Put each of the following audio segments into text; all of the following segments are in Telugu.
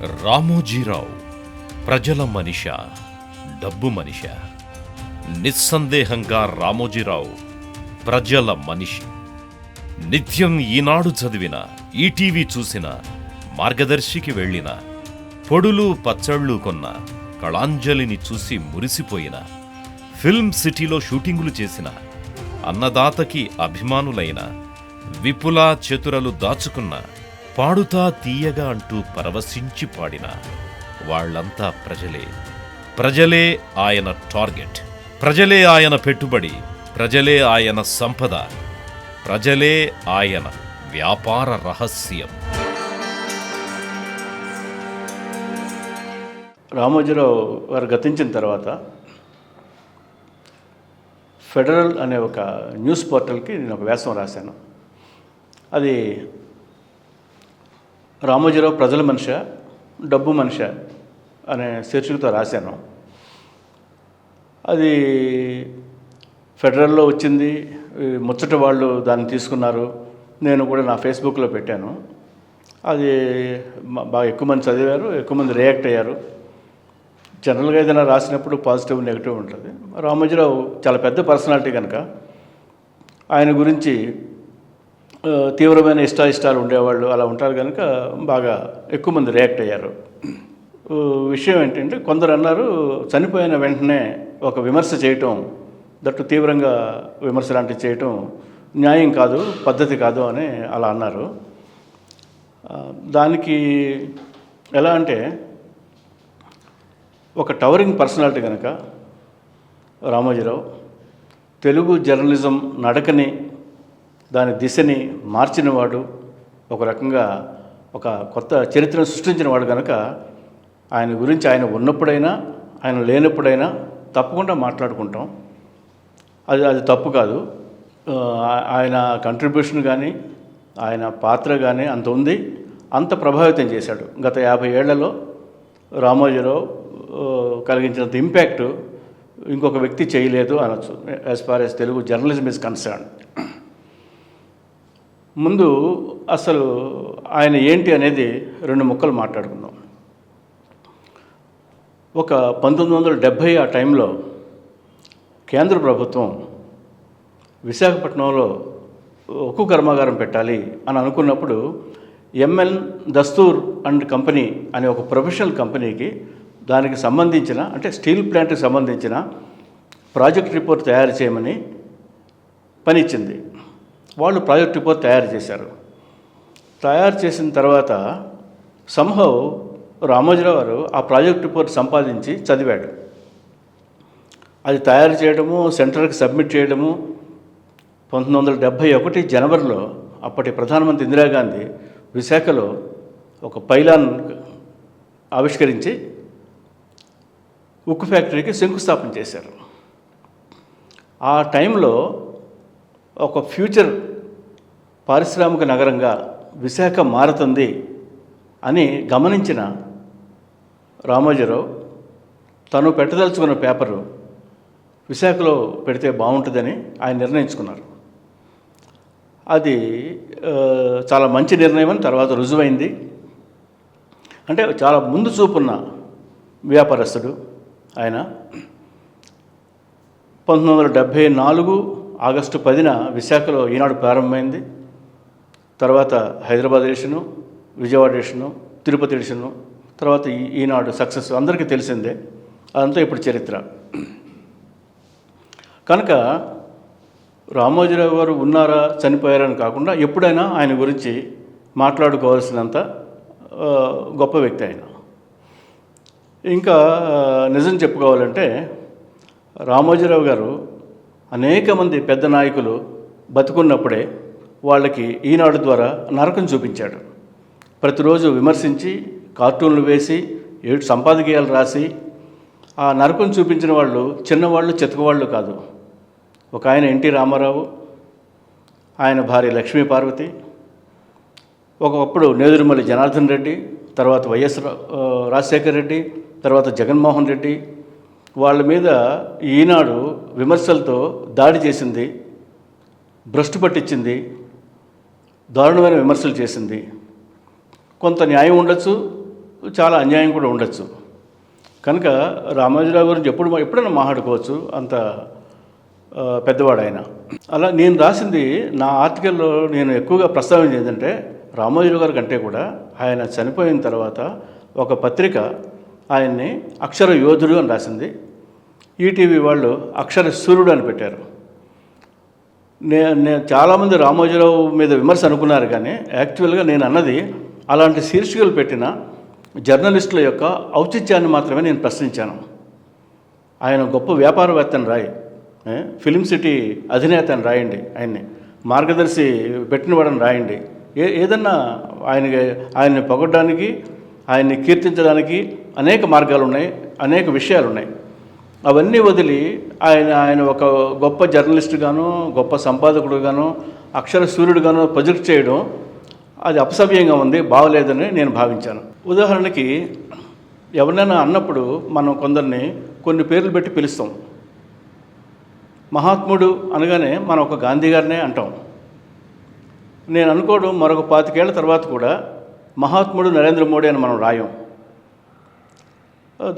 రామోజీరావు ప్రజల మనిష డబ్బు మనిష. నిస్సందేహంగా రామోజీరావు ప్రజల మనిషి. నిత్యం ఈనాడు చదివిన ఈటీవీ చూసిన మార్గదర్శికి వెళ్ళిన పొడులు పచ్చళ్ళు కొన్న కళాంజలిని చూసి మురిసిపోయిన ఫిల్మ్ సిటీలో షూటింగులు చేసిన అన్నదాతకి అభిమానులైన విపుల చతురలు దాచుకున్న పాడుతా తీయగా అంటూ పరవశించి పాడిన వాళ్ళంతా ప్రజలే. ప్రజలే ఆయన టార్గెట్. ప్రజలే ఆయన పెట్టుబడి. ప్రజలే ఆయన సంపద. ప్రజలే ఆయన వ్యాపార రహస్యం. రామోజీరావు వారు గతించిన తర్వాత ఫెడరల్ అనే ఒక న్యూస్ పోర్టల్కి నేను ఒక వ్యాసం రాశాను. అది రామోజీరావు ప్రజల మనిష డబ్బు మనిష అనే శీర్షికతో రాశాను. అది ఫెడరల్లో వచ్చింది ముచ్చట వాళ్ళు దాన్ని తీసుకున్నారు నేను కూడా నా ఫేస్బుక్లో పెట్టాను. అది బాగా ఎక్కువ మంది చదివారు ఎక్కువ మంది రియాక్ట్ అయ్యారు. జనరల్గా ఏదైనా రాసినప్పుడు పాజిటివ్ నెగిటివ్ ఉంటుంది. రామోజీరావు చాలా పెద్ద పర్సనాలిటీ కనుక ఆయన గురించి తీవ్రమైన ఇష్టాయిష్టాలు ఉండేవాళ్ళు అలా ఉంటారు కనుక బాగా ఎక్కువ మంది రియాక్ట్ అయ్యారు. విషయం ఏంటంటే కొందరు అన్నారు చనిపోయిన వెంటనే ఒక విమర్శ చేయటం దట్టు తీవ్రంగా విమర్శ లాంటివి చేయటం న్యాయం కాదు పద్ధతి కాదు అని అలా అన్నారు. దానికి ఎలా అంటే ఒక టవరింగ్ పర్సనాలిటీ కనుక రామోజీరావు తెలుగు జర్నలిజం నడకని దాని దిశని మార్చినవాడు ఒక రకంగా ఒక కొత్త చరిత్రను సృష్టించినవాడు కనుక ఆయన గురించి ఆయన ఉన్నప్పుడైనా ఆయన లేనప్పుడైనా తప్పకుండా మాట్లాడుకుంటాం. అది అది తప్పు కాదు. ఆయన కంట్రిబ్యూషన్ కానీ ఆయన పాత్ర కానీ అంత ఉంది. అంత ప్రభావితం చేశాడు. గత యాభై ఏళ్ళలో రామోజీరావు కలిగించినంత ఇంపాక్ట్ ఇంకొక వ్యక్తి చేయలేదు అనొచ్చు. As far as Telugu journalism is concern ముందు అసలు ఆయన ఏంటి అనేది రెండు ముక్కలు మాట్లాడుకుందాం. ఒక పంతొమ్మిది వందల డెబ్భై ఆ టైంలో కేంద్ర ప్రభుత్వం విశాఖపట్నంలో ఉక్కు కర్మాగారం పెట్టాలి అని అనుకున్నప్పుడు ఎంఎన్ దస్తూర్ అండ్ కంపెనీ అనే ఒక ప్రొఫెషనల్ కంపెనీకి దానికి సంబంధించిన అంటే స్టీల్ ప్లాంట్కి సంబంధించిన ప్రాజెక్ట్ రిపోర్ట్ తయారు చేయమని పని ఇచ్చింది. వాళ్ళు ప్రాజెక్ట్ రిపోర్ట్ తయారు చేశారు. తయారు చేసిన తర్వాత సంహవ్ రామోజీరావు గారు ఆ ప్రాజెక్ట్ రిపోర్ట్ సంపాదించి చదివాడు. అది తయారు చేయడము సెంటర్కి సబ్మిట్ చేయడము పంతొమ్మిది వందల డెబ్భై ఒకటి జనవరిలో అప్పటి ప్రధానమంత్రి ఇందిరాగాంధీ విశాఖలో ఒక పైలాన్ ఆవిష్కరించి ఉక్కు ఫ్యాక్టరీకి శంకుస్థాపన చేశారు. ఆ టైంలో ఒక ఫ్యూచర్ పారిశ్రామిక నగరంగా విశాఖ మారుతుంది అని గమనించిన రామోజీరావు తను పెట్టదలుచుకున్న పేపరు విశాఖలో పెడితే బాగుంటుందని ఆయన నిర్ణయించుకున్నారు. అది చాలా మంచి నిర్ణయం అని తర్వాత రుజువైంది. అంటే చాలా ముందు చూపున్న వ్యాపారస్తుడు ఆయన. పంతొమ్మిది వందల డెబ్భై నాలుగు ఆగస్టు పదిన విశాఖలో ఈనాడు ప్రారంభమైంది. తర్వాత Hyderabad edition Vijayawada edition Tirupati edition తర్వాత ఈనాడు సక్సెస్ అందరికీ తెలిసిందే. అదంతా ఇప్పుడు చరిత్ర. కనుక రామోజీరావు గారు ఉన్నారా చనిపోయారని కాకుండా ఎప్పుడైనా ఆయన గురించి మాట్లాడుకోవాల్సినంత గొప్ప వ్యక్తి ఆయన. ఇంకా నిజం చెప్పుకోవాలంటే రామోజీరావు గారు అనేక మంది పెద్ద నాయకులు బతుకున్నప్పుడే వాళ్ళకి ఈనాడు ద్వారా నరకం చూపించాడు. ప్రతిరోజు విమర్శించి కార్టూన్లు వేసి ఏడు సంపాదకీయాలు రాసి ఆ నరకం చూపించిన వాళ్ళు చిన్నవాళ్ళు చితకవాళ్ళు కాదు. ఒక ఆయన ఎన్టీ రామారావు ఆయన భార్య లక్ష్మీ పార్వతి ఒకప్పుడు నేదురుమల్లి జనార్దన్ రెడ్డి తర్వాత వైఎస్ రా- రాజశేఖర్ రెడ్డి తర్వాత జగన్మోహన్ రెడ్డి వాళ్ళ మీద ఈనాడు విమర్శలతో దాడి చేసింది భ్రష్టు పట్టించింది దారుణమైన విమర్శలు చేసింది. కొంత న్యాయం ఉండొచ్చు చాలా అన్యాయం కూడా ఉండొచ్చు. కనుక రామోజీరావు గురించి ఎప్పుడు ఎప్పుడైనా మాట్లాడుకోవచ్చు అంత పెద్దవాడు ఆయన అలా నేను రాసింది నా ఆర్టికల్లో నేను ఎక్కువగా ప్రస్తావించింది ఏంటంటే రామోజీరావు గారి కంటే కూడా ఆయన చనిపోయిన తర్వాత ఒక పత్రిక ఆయన్ని అక్షర యోధుడు అని రాసింది. ఈటీవీ వాళ్ళు అక్షర సూర్యుడు అని పెట్టారు. నే నేను చాలామంది రామోజీరావు మీద విమర్శ అనుకున్నారు కానీ యాక్చువల్గా నేను అన్నది అలాంటి శీర్షికలు పెట్టిన జర్నలిస్టుల యొక్క ఔచిత్యాన్ని మాత్రమే నేను ప్రశ్నించాను. ఆయన గొప్ప వ్యాపారవేత్తని రాయి ఫిలిం సిటీ అధినేత అని రాయండి ఆయన్ని మార్గదర్శి పెట్టినవాడని రాయండి. ఏ ఏదన్నా ఆయన ఆయన్ని పొగడ్డానికి ఆయన్ని కీర్తించడానికి అనేక మార్గాలు ఉన్నాయి అనేక విషయాలు ఉన్నాయి అవన్నీ వదిలి ఆయన ఆయన ఒక గొప్ప జర్నలిస్టుగాను గొప్ప సంపాదకుడుగాను అక్షర సూర్యుడుగాను ప్రొజెక్ట్ చేయడం అది అపసవ్యంగా ఉంది బాగలేదని నేను భావించాను. ఉదాహరణకి ఎవరినైనా అన్నప్పుడు మనం కొందరిని కొన్ని పేర్లు పెట్టి పిలుస్తాం. మహాత్ముడు అనగానే మనం ఒక గాంధీ గారినే అంటాం. నేను అనుకోవడం మరొక పాతికేళ్ళ తర్వాత కూడా మహాత్ముడు నరేంద్ర మోడీ అని మనం రాయం.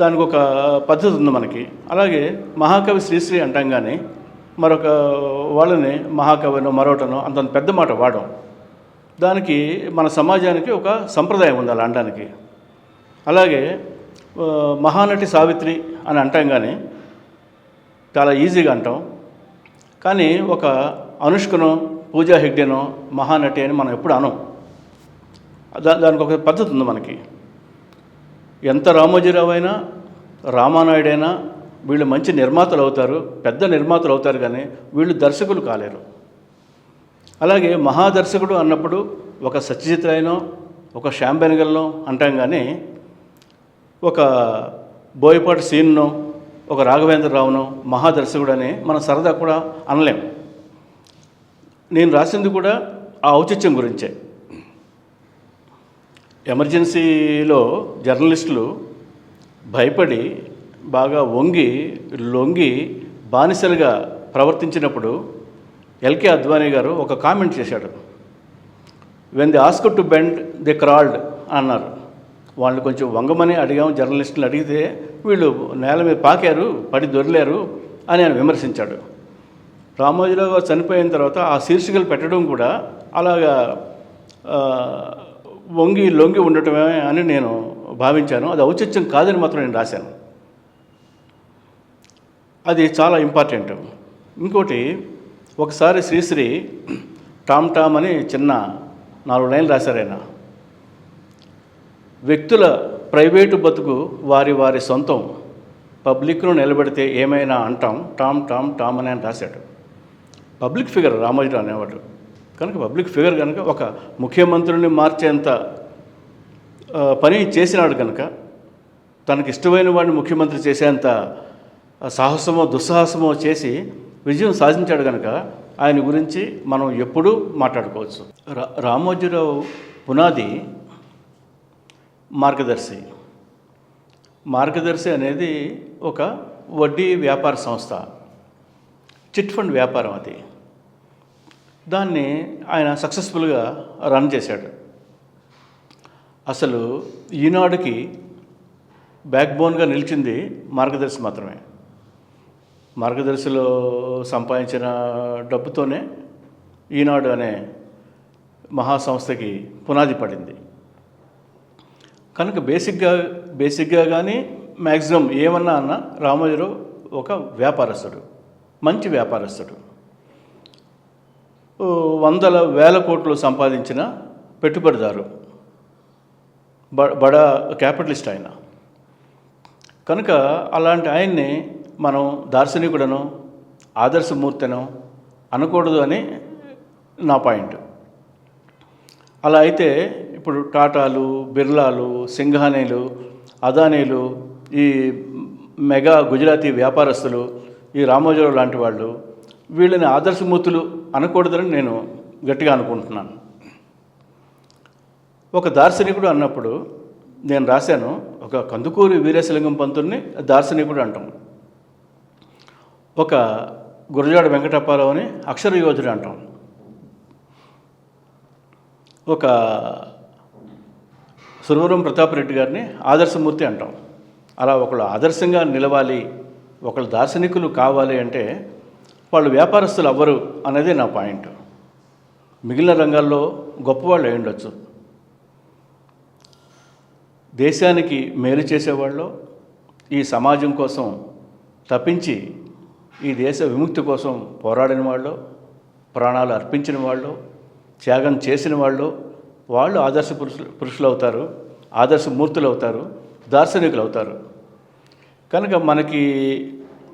దానికి ఒక పద్ధతి ఉంది మనకి. అలాగే మహాకవి శ్రీశ్రీ అంటంగానే మరొక వాళ్ళని మహాకవిను మరొకటను అంత పెద్ద మాట వాడడం దానికి మన సమాజానికి ఒక సంప్రదాయం ఉంది అలా అనడానికి. అలాగే మహానటి సావిత్రి అని అంటాం కానీ చాలా ఈజీగా అంటాం. కానీ ఒక అనుష్కను పూజా హెగ్డేనో మహానటి అని మనం ఎప్పుడు అనం దా దానికి ఒక పద్ధతి ఉంది మనకి. ఎంత రామోజీరావు అయినా రామానాయుడు అయినా వీళ్ళు మంచి నిర్మాతలు అవుతారు పెద్ద నిర్మాతలు అవుతారు కానీ వీళ్ళు దర్శకులు కాలేరు. అలాగే మహాదర్శకుడు అన్నప్పుడు ఒక సత్యజిత్ రాయనో ఒక శ్యామ్ బెనగల్నో అంటాం కానీ ఒక బోయపాటి సీన్నో ఒక రాఘవేంద్రరావునో మహాదర్శకుడు అని మనం సరదా కూడా అనలేం. నేను రాసింది కూడా ఆ ఔచిత్యం గురించే. ఎమర్జెన్సీలో జర్నలిస్టులు భయపడి బాగా వంగి లొంగి బానిసలుగా ప్రవర్తించినప్పుడు ఎల్కే అద్వానీ గారు ఒక కామెంట్ చేశాడు. When the ask to bend the crawled అన్నారు. వాళ్ళు కొంచెం వంగమని అడిగాం జర్నలిస్టులు అడిగితే వీళ్ళు నేల మీద పాకారు పడి దొరిలేరు అని ఆయన విమర్శించాడు. రామోజీరావు గారు చనిపోయిన తర్వాత ఆ శీర్షికలు పెట్టడం కూడా అలాగా వంగి లొంగి ఉండటమే అని నేను భావించాను. అది ఔచిత్యం కాదని మాత్రం నేను రాశాను. అది చాలా ఇంపార్టెంట్. ఇంకోటి ఒకసారి శ్రీశ్రీ టామ్ టామ్ అని చిన్న నాలుగు లైన్లు రాశారైనా వ్యక్తుల ప్రైవేటు బతుకు వారి వారి సొంతం. పబ్లిక్ను నిలబెడితే ఏమైనా అంటాం? టామ్ టామ్ టామ్ అని ఆయన రాశాడు. పబ్లిక్ ఫిగర్ రామోజీరావు అనేవాడు. కనుక పబ్లిక్ ఫిగర్ కనుక ఒక ముఖ్యమంత్రిని మార్చేంత పని చేసినాడు కనుక తనకి ఇష్టమైన వాడిని ముఖ్యమంత్రి చేసేంత సాహసమో దుస్సాహసమో చేసి విజయం సాధించాడు కనుక ఆయన గురించి మనం ఎప్పుడూ మాట్లాడుకోవచ్చు. రా రామోజీరావు పునాది మార్గదర్శి. మార్గదర్శి అనేది ఒక వడ్డీ వ్యాపార సంస్థ. చిట్ ఫండ్ వ్యాపారం అది. దాన్ని ఆయన సక్సెస్ఫుల్గా రన్ చేశాడు. అసలు ఈనాడుకి బ్యాక్ బోన్గా నిలిచింది మార్గదర్శి మాత్రమే. మార్గదర్శిలో సంపాదించిన డబ్బుతోనే ఈనాడు అనే మహాసంస్థకి పునాది పడింది. కనుక బేసిక్గా బేసిక్గా కానీ మ్యాక్సిమం ఏమన్నా అన్న రామోజీరావు ఒక వ్యాపారస్తుడు మంచి వ్యాపారస్తుడు. వందల వేల కోట్లు సంపాదించిన పెట్టుబడిదారు. బ బడా క్యాపిటలిస్ట్ ఆయన. కనుక అలాంటి ఆయన్ని మనం దార్శనికుడను ఆదర్శమూర్తను అనకూడదు అని నా పాయింట్. అలా అయితే ఇప్పుడు టాటాలు బిర్లాలు సింఘానీలు అదానీలు ఈ మెగా గుజరాతీ వ్యాపారస్తులు ఈ రామోజీరావు లాంటి వాళ్ళు వీళ్ళని ఆదర్శమూర్తులు అనకూడదని నేను గట్టిగా అనుకుంటున్నాను. ఒక దార్శనికుడు అన్నప్పుడు నేను రాశాను ఒక కందుకూరి వీరేశలింగం పంతుల్ని దార్శనికుడు అంటాం. ఒక గురజాడ వెంకటప్పారావుని అక్షర యోధుడు అంటాం. ఒక సురవరం ప్రతాప్ రెడ్డి గారిని ఆదర్శమూర్తి అంటాం. అలా ఒకళ్ళు ఆదర్శంగా నిలవాలి ఒకళ్ళు దార్శనికులు కావాలి అంటే వాళ్ళు వ్యాపారస్తులు అవ్వరు అనేది నా పాయింట్. మిగిలిన రంగాల్లో గొప్పవాళ్ళు అయి ఉండొచ్చు. దేశానికి మేలు చేసేవాళ్ళు ఈ సమాజం కోసం తప్పించి ఈ దేశ విముక్తి కోసం పోరాడిన వాళ్ళు ప్రాణాలు అర్పించిన వాళ్ళు త్యాగం చేసిన వాళ్ళు వాళ్ళు ఆదర్శ పురుషులు పురుషులు అవుతారు ఆదర్శ మూర్తులు అవుతారు దార్శనికులు అవుతారు కనుక మనకి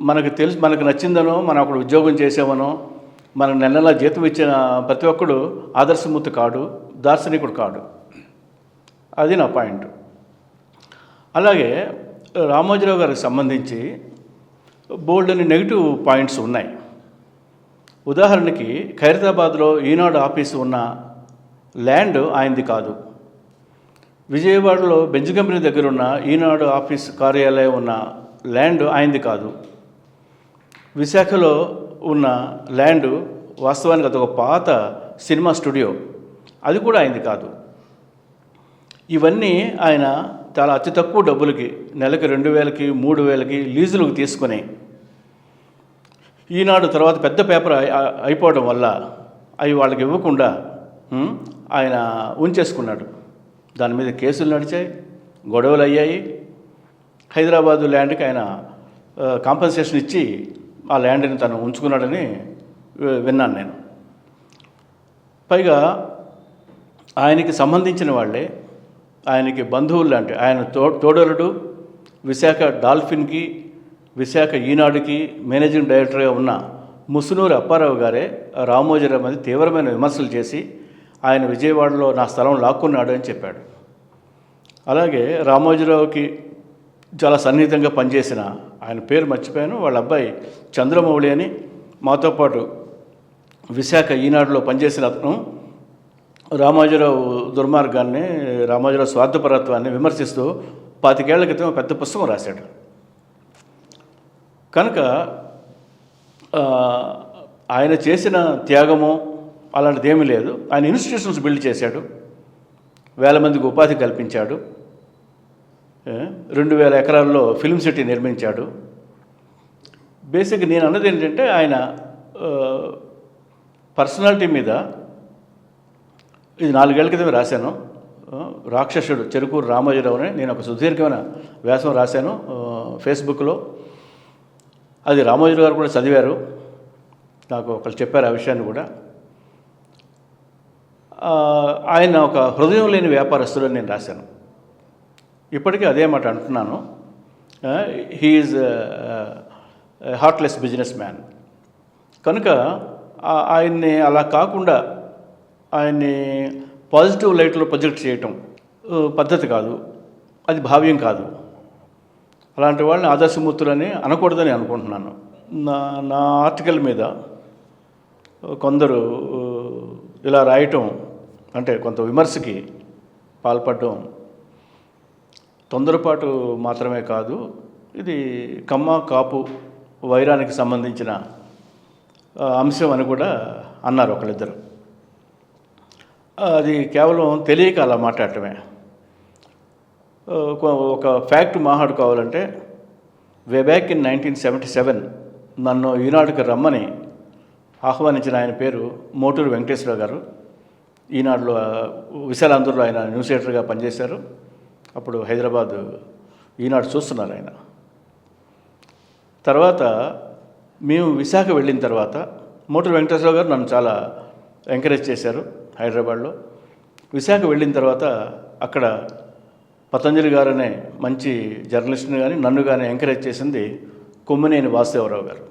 మనకు తెలుసు మనకు నచ్చిందనో మనం అక్కడ ఉద్యోగం చేసామనో మనకు నెల నెల జీతం ఇచ్చిన ప్రతి ఒక్కడు ఆదర్శమూర్తి కాడు దార్శనికుడు కాడు. అది నా పాయింట్. అలాగే రామోజీరావు గారికి సంబంధించి బోల్డ్ అని నెగిటివ్ పాయింట్స్ ఉన్నాయి. ఉదాహరణకి ఖైరతాబాద్లో ఈనాడు ఆఫీసు ఉన్న ల్యాండ్ ఆయనది కాదు. విజయవాడలో బెంజ్ కంపెనీ దగ్గర ఉన్న ఈనాడు ఆఫీస్ కార్యాలయం ఉన్న ల్యాండ్ ఆయనది కాదు. విశాఖలో ఉన్న ల్యాండ్ వాస్తవానికి అదొక పాత సినిమా స్టూడియో. అది కూడా ఆయనది కాదు. ఇవన్నీ ఆయన చాలా అతి తక్కువ డబ్బులకి నెలకి రెండు వేలకి మూడు వేలకి లీజులకు తీసుకుని ఈనాడు తర్వాత పెద్ద పేపర్ అయిపోవడం వల్ల అవి వాళ్ళకి ఇవ్వకుండా ఆయన ఉంచేసుకున్నాడు. దాని మీద కేసులు నడిచాయి గొడవలు అయ్యాయి హైదరాబాదు ల్యాండ్కి ఆయన కాంపన్సేషన్ ఇచ్చి ఆ ల్యాండ్ని తను ఉంచుకున్నాడని విన్నాను నేను. పైగా ఆయనకి సంబంధించిన వాళ్ళే ఆయనకి బంధువులు లాంటి ఆయన తో తోడలుడు విశాఖ డాల్ఫిన్కి విశాఖ ఈనాడుకి మేనేజింగ్ డైరెక్టర్గా ఉన్న ముసునూరు అప్పారావు గారే రామోజీరావు మీద తీవ్రమైన విమర్శలు చేసి ఆయన విజయవాడలో నా స్థలం లాక్కున్నాడు అని చెప్పాడు. అలాగే రామోజీరావుకి చాలా సన్నిహితంగా పనిచేసిన ఆయన పేరు మర్చిపోయాను. వాళ్ళ అబ్బాయి చంద్రమౌళి అని. మాతో పాటు విశాఖ ఈనాడులో పనిచేసిన అతను. రామాజురావు దుర్మార్గాన్ని రామాజురావు స్వార్థపరత్వాన్ని విమర్శిస్తూ పాతికేళ్ళ క్రితం పెద్ద పుస్తకం రాశాడు. కనుక ఆయన చేసిన త్యాగము అలాంటిది ఏమీ లేదు. ఆయన ఇన్స్టిట్యూషన్స్ బిల్డ్ చేశాడు. వేల మందికి ఉపాధి కల్పించాడు. రెండు వేల ఎకరాల్లో ఫిల్మ్ సిటీ నిర్మించాడు. బేసిక్ నేను అన్నది ఏంటంటే ఆయన పర్సనాలిటీ మీద ఇది నాలుగేళ్ళ క్రితమే రాశాను. రాక్షసుడు చెరుకూరు రామోజీరావు అని నేను ఒక సుదీర్ఘమైన వ్యాసం రాశాను ఫేస్బుక్లో. అది రామోజీరావు గారు కూడా చదివారు. నాకు ఒకళ్ళు చెప్పారు ఆ విషయాన్ని కూడా. ఆయన ఒక హృదయం లేని వ్యాపారస్తుడు అని నేను రాశాను. ఇప్పటికీ అదే మాట అంటున్నాను. హీఈస్ హార్ట్లెస్ బిజినెస్ మ్యాన్ కనుక ఆయన్ని అలా కాకుండా ఆయన్ని పాజిటివ్ లైట్లో ప్రొజెక్ట్ చేయటం పద్ధతి కాదు. అది భావ్యం కాదు. అలాంటి వాళ్ళని ఆదర్శమూర్తులని అనకూడదని అనుకుంటున్నాను. నా నా ఆర్టికల్ మీద కొందరు ఇలా రాయటం అంటే కొంత విమర్శకి పాల్పడడం తొందరపాటు మాత్రమే కాదు ఇది కమ్మ కాపు వైరానికి సంబంధించిన అంశం అని కూడా అన్నారు ఒకళ్ళిద్దరు. అది కేవలం తెలియక అలా మాట్లాడటమే. ఒక- ఫ్యాక్ట్ మాట్లాడుకోవాలంటే way back in nineteen seventy seven నన్ను ఈనాడుకి రమ్మని ఆహ్వానించిన ఆయన పేరు మోటూరు వెంకటేశ్వరరావు గారు. ఈనాడులో విశాలాంధ్రలో ఆయన న్యూస్ ఎడిటర్గా పనిచేశారు. అప్పుడు హైదరాబాద్ ఈనాడు చూస్తున్నారు ఆయన. తర్వాత మేము విశాఖ వెళ్ళిన తర్వాత మోటర్ వెంకటేశ్వరరావు గారు నన్ను చాలా ఎంకరేజ్ చేశారు హైదరాబాద్లో. విశాఖ వెళ్ళిన తర్వాత అక్కడ పతంజలి గారు అనే మంచి జర్నలిస్ట్ని కానీ నన్ను కానీ ఎంకరేజ్ చేసింది కొమ్మినేని వాసుదేవరావు గారు.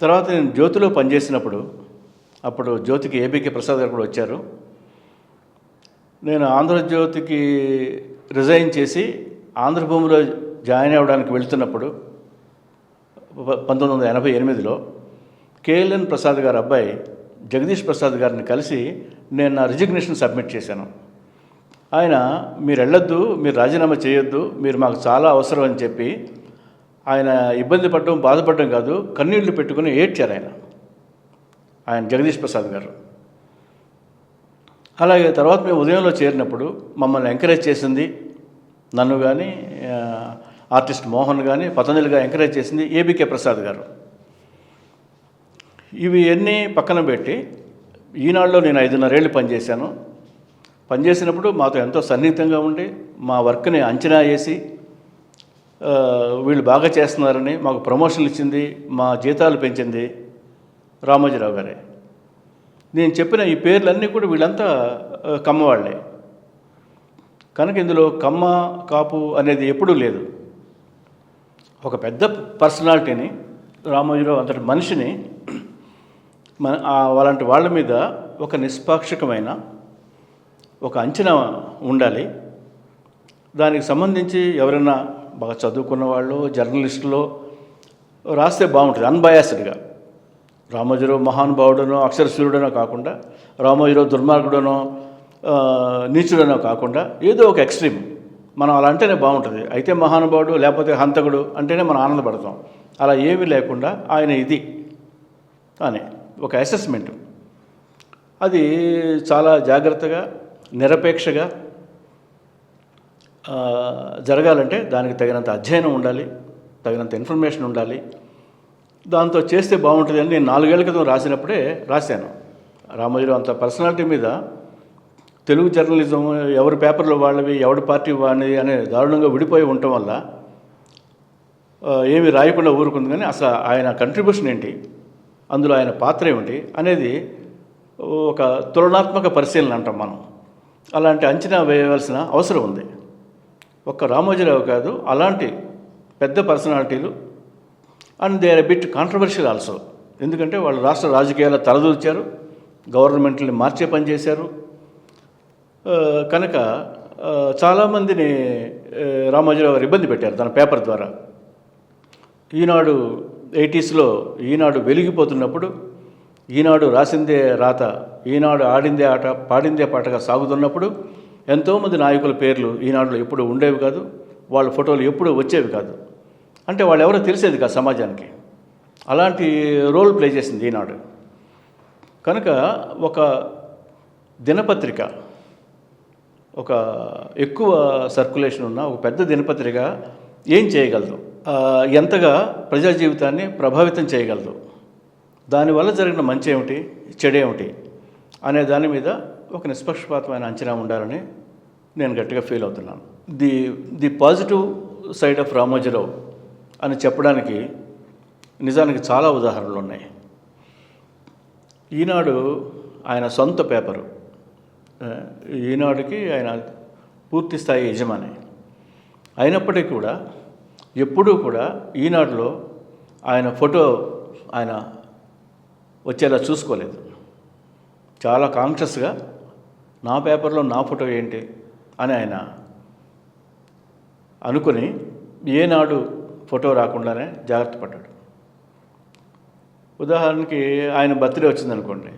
తర్వాత నేను జ్యోతిలో పనిచేసినప్పుడు అప్పుడు జ్యోతికి ఏబీకే ప్రసాద్ గారు కూడా వచ్చారు. నేను ఆంధ్రజ్యోతికి రిజైన్ చేసి ఆంధ్రభూమిలో జాయిన్ అవ్వడానికి వెళ్తున్నప్పుడు ప- పంతొమ్మిది వందల ఎనభై ఎనిమిదిలో కేఎల్ఎన్ ప్రసాద్ గారి అబ్బాయి జగదీష్ ప్రసాద్ గారిని కలిసి నేను నా రిజిగ్నేషన్ సబ్మిట్ చేశాను. ఆయన మీరు వెళ్ళొద్దు మీరు రాజీనామా చేయొద్దు మీరు మాకు చాలా అవసరం అని చెప్పి ఆయన ఇబ్బంది పడడం బాధపడడం కాదు కన్నీళ్ళు పెట్టుకుని ఏడ్చారు ఆయన. ఆయన జగదీష్ ప్రసాద్ గారు. అలాగే తర్వాత మేము ఉదయంలో చేరినప్పుడు మమ్మల్ని ఎంకరేజ్ చేసింది నన్ను కానీ ఆర్టిస్ట్ మోహన్ కానీ పతంజలిగా ఎంకరేజ్ చేసింది ఏబికే ప్రసాద్ గారు. ఇవి అన్నీ పక్కన పెట్టి ఈనాడులో నేను ఐదున్నరేళ్ళు పనిచేశాను. పనిచేసినప్పుడు మాతో ఎంతో సన్నిహితంగా ఉండి మా వర్క్ని అంచనా వేసి వీళ్ళు బాగా చేస్తున్నారని మాకు ప్రమోషన్లు ఇచ్చింది మా జీతాలు పెంచింది రామోజీరావు గారే. నేను చెప్పిన ఈ పేర్లన్నీ కూడా వీళ్ళంతా ఆ, కమ్మవాళ్ళే కనుక ఇందులో కమ్మ కాపు అనేది ఎప్పుడూ లేదు. ఒక పెద్ద పర్సనాలిటీని రామోజీరావు అంతటి మనిషిని మన అలాంటి వాళ్ళ మీద ఒక నిష్పాక్షికమైన ఒక అంచనా ఉండాలి. దానికి సంబంధించి ఎవరైనా బాగా చదువుకున్న వాళ్ళు జర్నలిస్టులో రాస్తే బాగుంటుంది అన్బయాస్డ్గా. రామోజీరావు మహానుభావుడనో అక్షరశూరుడనో కాకుండా రామోజీరావు దుర్మార్గుడనో నీచుడనో కాకుండా ఏదో ఒక ఎక్స్ట్రీమ్. మనం అలా అంటేనే బాగుంటుంది. అయితే మహానుభావుడు లేకపోతే హంతకుడు అంటేనే మనం ఆనందపడతాం. అలా ఏమీ లేకుండా ఆయన ఇది అని ఒక అసెస్మెంట్. అది చాలా జాగ్రత్తగా నిరపేక్షగా జరగాలంటే దానికి తగినంత అధ్యయనం ఉండాలి తగినంత ఇన్ఫర్మేషన్ ఉండాలి. దాంతో చేస్తే బాగుంటుంది అని నేను నాలుగేళ్ళ క్రితం రాసినప్పుడే రాశాను. రామోజీరావు అంత పర్సనాలిటీ మీద తెలుగు జర్నలిజం ఎవరి పేపర్లు వాళ్ళవి ఎవరి పార్టీ వాళ్ళది అనే దారుణంగా విడిపోయి ఉండటం వల్ల ఏమి రాయకుండా ఊరుకుంది కానీ అసలు ఆయన కంట్రిబ్యూషన్ ఏంటి అందులో ఆయన పాత్ర ఏమిటి అనేది ఒక తులనాత్మక పరిశీలన అంటాం మనం. అలాంటి అంచనా వేయవలసిన అవసరం ఉంది. ఒక్క రామోజీరావు కాదు అలాంటి పెద్ద పర్సనాలిటీలు and they are bit controversial also ఎందుకంటే వాళ్ళు రాష్ట్ర రాజకీయాల్లో తలదూర్చారు గవర్నమెంట్ని మార్చే పని చేశారు. కనుక చాలామందిని రామోజీరావు గారు ఇబ్బంది పెట్టారు తన పేపర్ ద్వారా. ఈనాడు ఎయిటీస్లో ఈనాడు వెలిగిపోతున్నప్పుడు ఈనాడు రాసిందే రాత ఈనాడు ఆడిందే ఆట పాడిందే పాటగా సాగుతున్నప్పుడు ఎంతోమంది నాయకుల పేర్లు ఈనాడులో ఎప్పుడు ఉండేవి కాదు వాళ్ళ ఫోటోలు ఎప్పుడూ వచ్చేవి కాదు. అంటే వాళ్ళు ఎవరో తెలిసేది కాదు సమాజానికి. అలాంటి రోల్ ప్లే చేసింది ఈనాడు. కనుక ఒక దినపత్రిక ఒక ఎక్కువ సర్క్యులేషన్ ఉన్న ఒక పెద్ద దినపత్రిక ఏం చేయగలదు? ఎంతగా ప్రజా జీవితాన్ని ప్రభావితం చేయగలదు? దానివల్ల జరిగిన మంచి ఏమిటి? చెడు ఏమిటి? అనే దాని మీద ఒక నిష్పక్షపాతమైన అంచనా ఉండాలని నేను గట్టిగా ఫీల్ అవుతున్నాను. The the positive side of Ramoji Rao అని చెప్పడానికి నిజానికి చాలా ఉదాహరణలు ఉన్నాయి. ఈనాడు ఆయన సొంత పేపరు. ఈనాడుకి ఆయన పూర్తి స్థాయి యజమాని. అయినప్పటికీ కూడా ఎప్పుడూ కూడా ఈనాడులో ఆయన ఫోటో ఆయన వచ్చేలా చూసుకోలేదు. చాలా కాన్షియస్గా నా పేపర్లో నా ఫోటో ఏంటి అని ఆయన అనుకుని ఏనాడు ఫోటో రాకుండానే జాగ్రత్త పడ్డాడు. ఉదాహరణకి ఆయన బర్త్డే వచ్చిందనుకోండి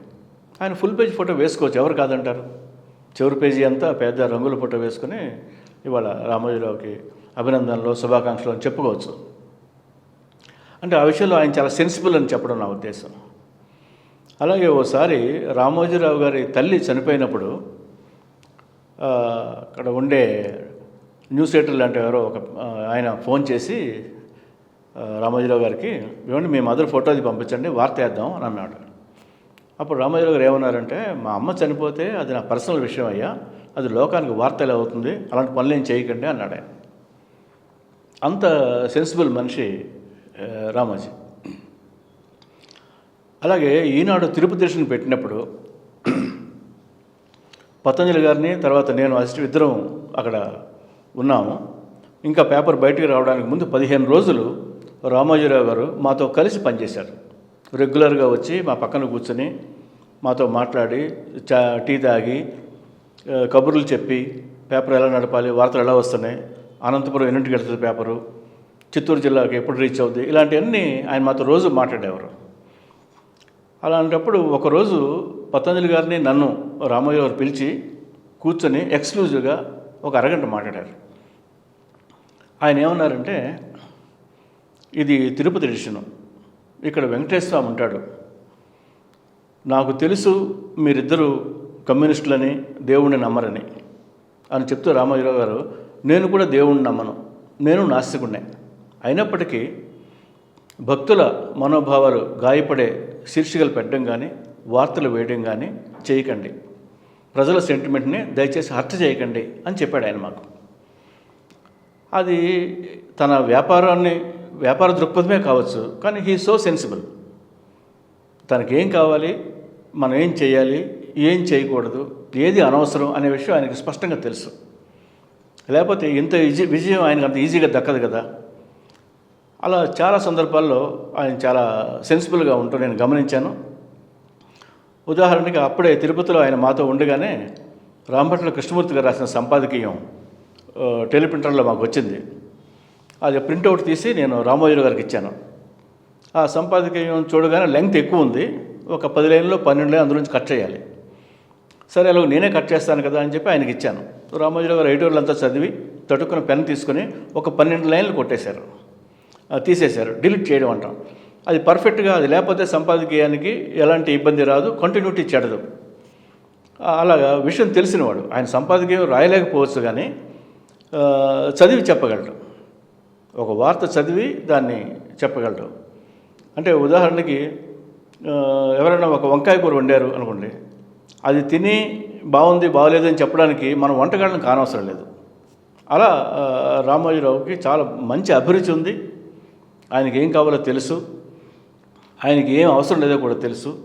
ఆయన ఫుల్ పేజ్ ఫోటో వేసుకోవచ్చు ఎవరు కాదంటారు? చివరి పేజీ అంతా పెద్ద రంగుల ఫోటో వేసుకుని ఇవాళ రామోజీరావుకి అభినందనలో శుభాకాంక్షలు అని చెప్పుకోవచ్చు. అంటే ఆ విషయంలో ఆయన చాలా సెన్సిబుల్ అని చెప్పడం నా ఉద్దేశం. అలాగే ఓసారి రామోజీరావు గారి తల్లి చనిపోయినప్పుడు అక్కడ ఉండే న్యూస్ ఎడిటర్ లాంటి ఎవరో ఒక ఆయన ఫోన్ చేసి రామోజీరావు గారికి ఏమండి మీ మదర్ ఫోటో అది పంపించండి వార్త వేద్దాం అని అన్నాడు. అప్పుడు రామోజీరావు గారు ఏమన్నారంటే మా అమ్మ చనిపోతే అది నా పర్సనల్ విషయం అయ్యా అది లోకానికి వార్త ఎలా అవుతుంది అలాంటి పనులు ఏం చేయకండి అన్నాడు ఆయన. అంత సెన్సిబుల్ మనిషి రామోజీ. అలాగే ఈనాడు తిరుపతి దర్శనం పెట్టినప్పుడు పతంజలి గారిని తర్వాత నేను అసిస్టెంట్ ఇద్దరం అక్కడ ఉన్నాము. ఇంకా పేపర్ బయటికి రావడానికి ముందు పదిహేను రోజులు రామోజీరావు గారు మాతో కలిసి పనిచేశారు. రెగ్యులర్గా వచ్చి మా పక్కన కూర్చొని మాతో మాట్లాడి చా టీ తాగి కబుర్లు చెప్పి పేపర్ ఎలా నడపాలి వార్తలు ఎలా వస్తున్నాయి అనంతపురం ఎన్నింటికి వెళ్తుంది పేపరు చిత్తూరు జిల్లాకి ఎప్పుడు రీచ్ అవుద్ది ఇలాంటివన్నీ ఆయన మాతో రోజు మాట్లాడేవారు. అలాంటప్పుడు ఒకరోజు పతంజలి గారిని నన్ను రామయ్య గారు పిలిచి కూర్చొని ఎక్స్క్లూజివ్గా ఒక అరగంట మాట్లాడారు. ఆయన ఏమన్నారంటే ఇది తిరుపతి ఎడిషను ఇక్కడ వెంకటేశ్వర స్వామి ఉంటాడు. నాకు తెలుసు మీరిద్దరూ కమ్యూనిస్టులని దేవుణ్ణి నమ్మరని అని చెప్తూ రామోజీరావు గారు నేను కూడా దేవుణ్ణి నమ్మను. నేను నాస్తికుణ్ణే. అయినప్పటికీ భక్తుల మనోభావాలు గాయపడే శీర్షికలు పెట్టడం కానీ వార్తలు వేయడం కానీ చేయకండి. ప్రజల సెంటిమెంట్ని దయచేసి హత్య చేయకండి అని చెప్పాడు ఆయన మాకు. అది తన వ్యాపారాన్ని వ్యాపార దృక్పథమే కావచ్చు కానీ హీ సో సెన్సిబుల్ తనకి ఏం కావాలి మనం ఏం చేయాలి ఏం చేయకూడదు ఏది అనవసరం అనే విషయం ఆయనకి స్పష్టంగా తెలుసు. లేకపోతే ఇంత ఈజీ విజయం ఆయనకు అంత ఈజీగా దక్కదు కదా. అలా చాలా సందర్భాల్లో ఆయన చాలా సెన్సిబుల్గా ఉంటూ నేను గమనించాను. ఉదాహరణకి అప్పుడే తిరుపతిలో ఆయన మాతో ఉండగానే రాంభట్ల కృష్ణమూర్తి గారు రాసిన సంపాదకీయం టెలిప్రింటర్లో మాకు వచ్చింది. అది ప్రింట్అవుట్ తీసి నేను రామోజీరావు గారికి ఇచ్చాను. ఆ సంపాదకీయం చూడగానే లెంగ్త్ ఎక్కువ ఉంది. ఒక పది లైన్లో పన్నెండు లైన్ అందులో నుంచి కట్ చేయాలి. సరే అలాగ నేనే కట్ చేస్తాను కదా అని చెప్పి ఆయనకి ఇచ్చాను. రామోజీరావు గారు ఎడిటోర్లు అంతా చదివి తట్టుకుని పెన్ తీసుకొని ఒక పన్నెండు లైన్లు కొట్టేశారు. తీసేశారు. డిలీట్ చేయడం అంటాం. అది పర్ఫెక్ట్గా అది లేకపోతే సంపాదకీయానికి ఎలాంటి ఇబ్బంది రాదు. కంటిన్యూటీ చెడదు. అలాగా విషయం తెలిసినవాడు. ఆయన సంపాదకీయం రాయలేకపోవచ్చు కానీ చదివి చెప్పగలడు. ఒక వార్త చదివి దాన్ని చెప్పగలరు. అంటే ఉదాహరణకి ఎవరైనా ఒక వంకాయ కూర వండారు అనుకోండి అది తిని బాగుంది బాగలేదని చెప్పడానికి మనం వంటకాలను కానవసరం లేదు. అలా రామోజీరావుకి చాలా మంచి అభిరుచి ఉంది. ఆయనకి ఏం కావాలో తెలుసు. ఆయనకి ఏం అవసరం లేదో కూడా తెలుసు.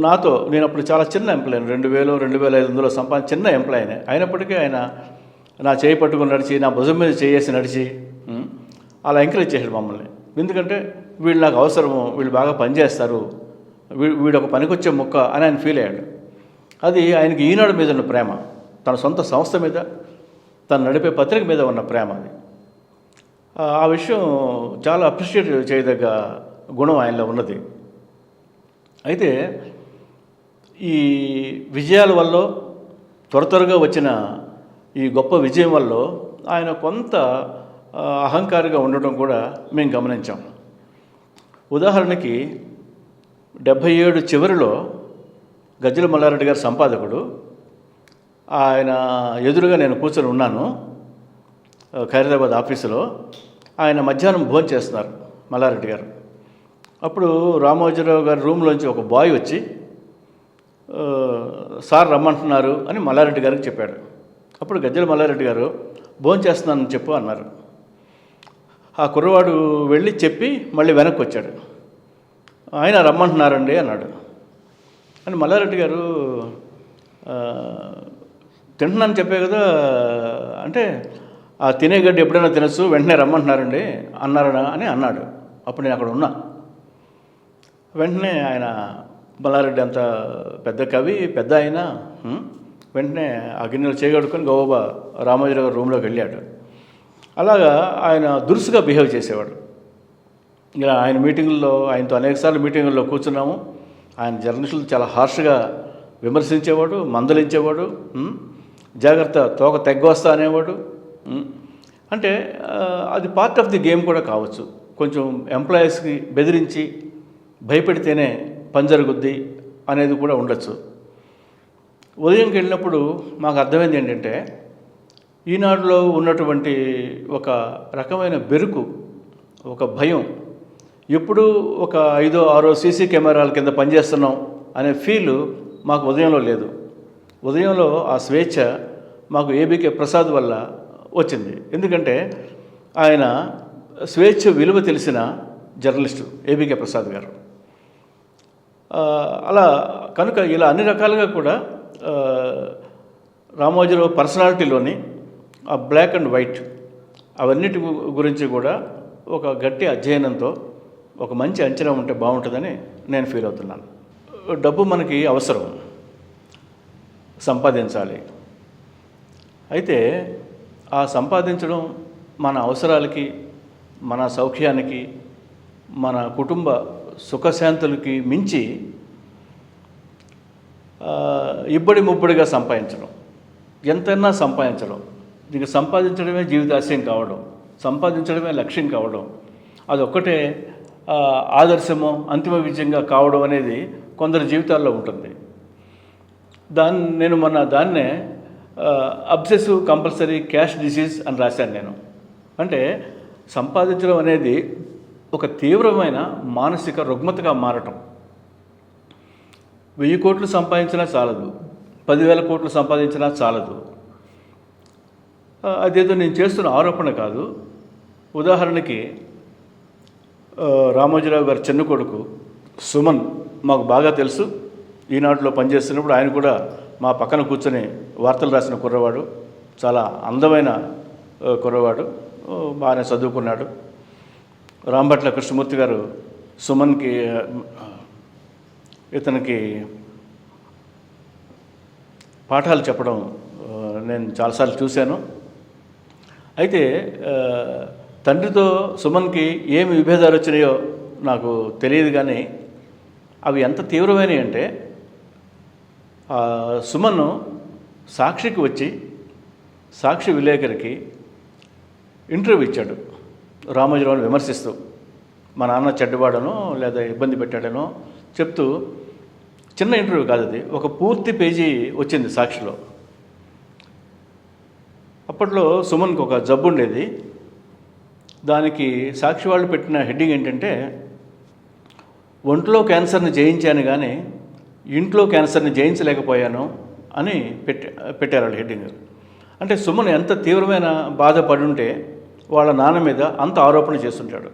నాతో నేను అప్పుడు చాలా చిన్న ఎంప్లాయ్ రెండు వేలు రెండు వేల ఐదు వందలు సంపాదించిన చిన్న ఎంప్లాయ్ అయినప్పటికీ ఆయన నా చేయి పట్టుకుని నడిచి నా భుజం మీద చేసి నడిచి అలా ఎంకరేజ్ చేశాడు మమ్మల్ని. ఎందుకంటే వీళ్ళు నాకు అవసరము వీళ్ళు బాగా పనిచేస్తారు వీ- వీడు ఒక పనికొచ్చే ముక్క అని ఆయన ఫీల్ అయ్యాడు. అది ఆయనకి ఈనాడు మీద ఉన్న ప్రేమ తన సొంత సంస్థ మీద తను నడిపే పత్రిక మీద ఉన్న ప్రేమ అది. ఆ ఆ విషయం చాలా అప్రిషియేట్ చేయదగ్గ గుణం ఆయనలో ఉన్నది. అయితే ఈ విజయాల వల్ల త్వర త్వరగా వచ్చిన ఈ గొప్ప విజయం వల్ల ఆయన కొంత అహంకారిగా ఉండటం కూడా మేము గమనించాం. ఉదాహరణకి డెబ్భై ఏడు చివరిలో గజ్జల మల్లారెడ్డి గారు సంపాదకుడు ఆయన ఎదురుగా నేను కూర్చొని ఉన్నాను ఖైరదాబాద్ ఆఫీసులో ఆయన మధ్యాహ్నం భోజనం చేస్తున్నారు మల్లారెడ్డి గారు. అప్పుడు రామోజీరావు గారి రూమ్లోంచి ఒక బాయ్ వచ్చి సార్ రమ్మంటున్నారు అని మల్లారెడ్డి గారికి చెప్పాడు. అప్పుడు గజ్జల మల్లారెడ్డి గారు భోంచేస్తున్నానని చెప్పు అన్నారు. ఆ కుర్రవాడు వెళ్ళి చెప్పి మళ్ళీ వెనక్కి వచ్చాడు ఆయన రమ్మంటున్నారండి అన్నాడు. అని మల్లారెడ్డి గారు తింటున్నాను చెప్పే కదా అంటే ఆ తినే గడ్డి ఎప్పుడైనా తినచ్చు వెంటనే రమ్మంటున్నారండి అన్నారా అని అన్నాడు. అప్పుడు నేను అక్కడ ఉన్నా. వెంటనే ఆయన మల్లారెడ్డి అంత పెద్ద కవి పెద్ద ఆయన వెంటనే ఆ గిన్నెలు చేయగడుకొని గౌబా రామోజీరావు గారు రూమ్లోకి వెళ్ళాడు. అలాగా ఆయన దురుసుగా బిహేవ్ చేసేవాడు. ఇలా ఆయన మీటింగుల్లో ఆయనతో అనేకసార్లు మీటింగుల్లో కూర్చున్నాము. ఆయన జర్నలిస్టులు చాలా హార్ష్గా విమర్శించేవాడు మందలించేవాడు జాగ్రత్త తోక తెగ్గొస్తా అనేవాడు అంటే అది పార్ట్ ఆఫ్ ది గేమ్ కూడా కావచ్చు. కొంచెం ఎంప్లాయీస్కి బెదిరించి భయపెడితేనే పని జరుగుద్ది అనేది కూడా ఉండొచ్చు. ఉదయంకి వెళ్ళినప్పుడు మాకు అర్థమైంది ఏంటంటే ఈనాడులో ఉన్నటువంటి ఒక రకమైన బెరుకు ఒక భయం. ఎప్పుడు ఒక ఐదో ఆరో సీసీ కెమెరాల కింద పనిచేస్తున్నాం అనే ఫీల్ మాకు ఉదయంలో లేదు. ఉదయంలో ఆ స్వేచ్ఛ మాకు ఏబీకే ప్రసాద్ వల్ల వచ్చింది. ఎందుకంటే ఆయన స్వేచ్ఛ విలువ తెలిసిన జర్నలిస్టు ఏబీకే ప్రసాద్ గారు. అలా కనుక ఇలా అన్ని రకాలుగా కూడా రామోజీరావు పర్సనాలిటీలోని ఆ బ్లాక్ అండ్ వైట్ అవన్నిటి గురించి కూడా ఒక గట్టి అధ్యయనంతో ఒక మంచి అంచనా ఉంటే బాగుంటుందని నేను ఫీల్ అవుతున్నాను. డబ్బు మనకి అవసరం. సంపాదించాలి. అయితే ఆ సంపాదించడం మన అవసరాలకి మన సౌఖ్యానికి మన కుటుంబ సుఖశాంతులకి మించి ఇబ్బడి ముబ్బడిగా సంపాదించడం. ఎంతైనా సంపాదించడం. ఇక సంపాదించడమే జీవితాశయం కావడం. సంపాదించడమే లక్ష్యం కావడం. అదొక్కటే ఒక్కటే ఆదర్శము అంతిమ విజయంగా కావడం అనేది కొందరి జీవితాల్లో ఉంటుంది. దాన్ని నేను మొన్న దాన్నే అబ్సెసివ్ కంపల్సరీ క్యాష్ డిసీజ్ అని రాశాను నేను. అంటే సంపాదించడం అనేది ఒక తీవ్రమైన మానసిక రుగ్మతగా మారటం. వెయ్యి కోట్లు సంపాదించినా చాలదు. పదివేల కోట్లు సంపాదించినా చాలదు. అదేదో నేను చేస్తున్న ఆరోపణ కాదు. ఉదాహరణకి రామోజీరావు గారి చిన్న కొడుకు సుమన్ మాకు బాగా తెలుసు. ఈనాటిలో పనిచేస్తున్నప్పుడు ఆయన కూడా మా పక్కన కూర్చొని వార్తలు రాసిన కుర్రవాడు. చాలా అందమైన కుర్రవాడు. బాగానే చదువుకున్నాడు. రాంభట్ల కృష్ణమూర్తి గారు సుమన్కి ఇతనికి పాఠాలు చెప్పడం నేను చాలాసార్లు చూశాను. అయితే తండ్రితో సుమన్కి ఏమి విభేదాలు వచ్చినాయో నాకు తెలియదు కానీ అవి ఎంత తీవ్రమైనవి అంటే సుమన్ సాక్షికి వచ్చి సాక్షి విలేకరికి ఇంటర్వ్యూ ఇచ్చాడు. రామోజీరావుని విమర్శిస్తూ మా నాన్న చెడ్డవాడనో లేదా ఇబ్బంది పెట్టాడనో చెప్తూ చిన్న ఇంటర్వ్యూ కాదు అది. ఒక పూర్తి పేజీ వచ్చింది సాక్షిలో. అప్పట్లో సుమన్కి ఒక జబ్బు ఉండేది. దానికి సాక్షి వాళ్ళు పెట్టిన హెడ్డింగ్ ఏంటంటే ఒంట్లో క్యాన్సర్ని జయించాను కానీ ఇంట్లో క్యాన్సర్ని జయించలేకపోయాను అని పెట్టి పెట్టారు వాళ్ళు హెడ్డింగ్. అంటే సుమన్ ఎంత తీవ్రమైన బాధపడి ఉంటే వాళ్ళ నాన్న మీద అంత ఆరోపణ చేస్తుంటాడు.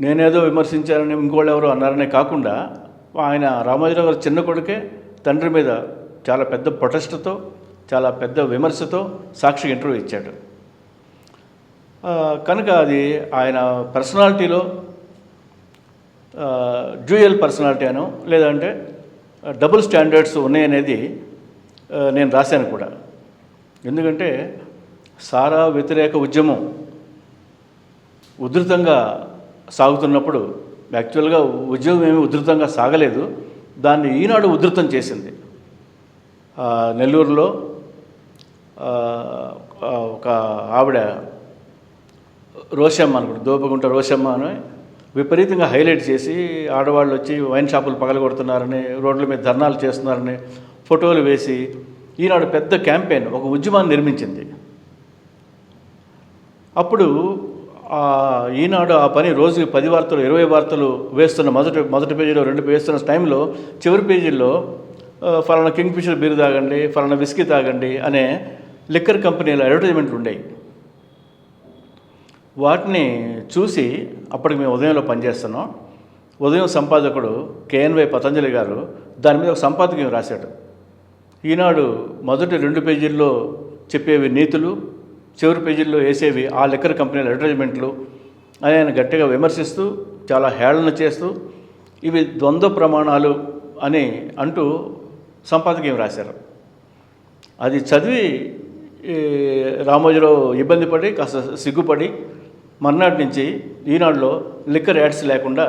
నేనేదో విమర్శించానని ఇంకోళ్ళు ఎవరో అన్నారనే కాకుండా ఆయన రామోజీరావు గారు చిన్న కొడుకే తండ్రి మీద చాలా పెద్ద ప్రొటెస్ట్తో చాలా పెద్ద విమర్శతో సాక్షి ఇంటర్వ్యూ ఇచ్చాడు. కనుక అది ఆయన పర్సనాలిటీలో డ్యూయల్ పర్సనాలిటీ అనో లేదంటే డబుల్ స్టాండర్డ్స్ ఉన్నాయనేది నేను రాశాను కూడా. ఎందుకంటే సారా వ్యతిరేక ఉద్యమం ఉధృతంగా సాగుతున్నప్పుడు యాక్చువల్గా ఉద్యోగం ఏమి ఉధృతంగా సాగలేదు. దాన్ని ఈనాడు ఉధృతం చేసింది. నెల్లూరులో ఒక ఆవిడ రోషమ్మ అనుకుంటు దోపగుంట రోషమ్మ అని విపరీతంగా హైలైట్ చేసి ఆడవాళ్ళు వచ్చి వైన్ షాపులు పగలగొడుతున్నారని రోడ్ల మీద ధర్నాలు చేస్తున్నారని ఫోటోలు వేసి ఈనాడు పెద్ద క్యాంపెయిన్ ఒక ఉద్యమాన్ని నిర్మించింది. అప్పుడు ఈనాడు ఆ పని రోజుకి పది వార్తలు ఇరవై వార్తలు వేస్తున్న మొదటి మొదటి పేజీలో రెండు వేస్తున్న టైంలో చివరి పేజీల్లో ఫలానా కింగ్ ఫిషర్ బీరు తాగండి ఫలానా విస్కీ తాగండి అనే లిక్కర్ కంపెనీల అడ్వర్టైజ్మెంట్లు ఉండేవి వాటిని చూసి అప్పటికి మేము ఉదయంలో పనిచేస్తున్నాం. ఉదయం సంపాదకుడు కేఎన్వై పతంజలి గారు దాని మీద ఒక సంపాదకీయం రాశాడు. ఈనాడు మొదటి రెండు పేజీల్లో చెప్పేవి నీతులు చివరి పేజీల్లో వేసేవి ఆ లిక్కర్ కంపెనీల అడ్వర్టైజ్మెంట్లు అని ఆయన గట్టిగా విమర్శిస్తూ చాలా హేళన చేస్తూ ఇవి ద్వంద్వ ప్రమాణాలు అని అంటూ సంపాదకీయం రాశారు. అది చదివి రామోజీరావు ఇబ్బంది పడి కాస్త సిగ్గుపడి మర్నాటి నుంచి ఈనాడులో లిక్కర్ యాడ్స్ లేకుండా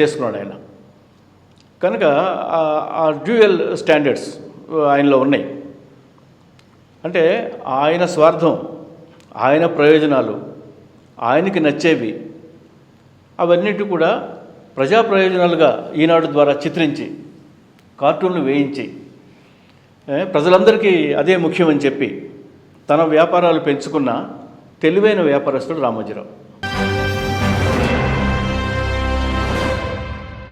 చేసుకున్నాడు ఆయన. కనుక ఆ డ్యూయల్ స్టాండర్డ్స్ ఆయనలో ఉన్నాయి. అంటే ఆయన స్వార్థం ఆయన ప్రయోజనాలు ఆయనకి నచ్చేవి అవన్నిటి కూడా ప్రజా ప్రయోజనాలుగా ఈనాడు ద్వారా చిత్రించి కార్టూన్లు వేయించి ప్రజలందరికీ అదే ముఖ్యమని చెప్పి తన వ్యాపారాలు పెంచుకున్న తెలివైన వ్యాపారస్తుడు రామోజీరావు.